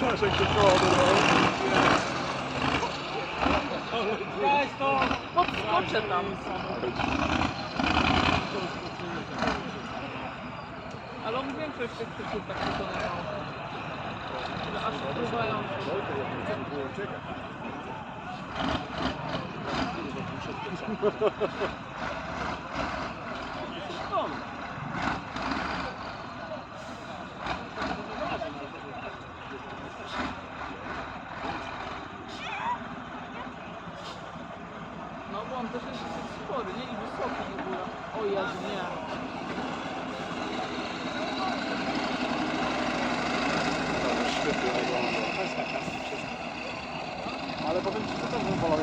czaszek się koła Weź to, podskoczę tam. Ale on większość tych typów tak wyglądał. Że aż wpływają. On też jest dosyć spory, nie? I wysoki w ogóle. O Jezu, nie. Ale powiem Ci, że też bym wolał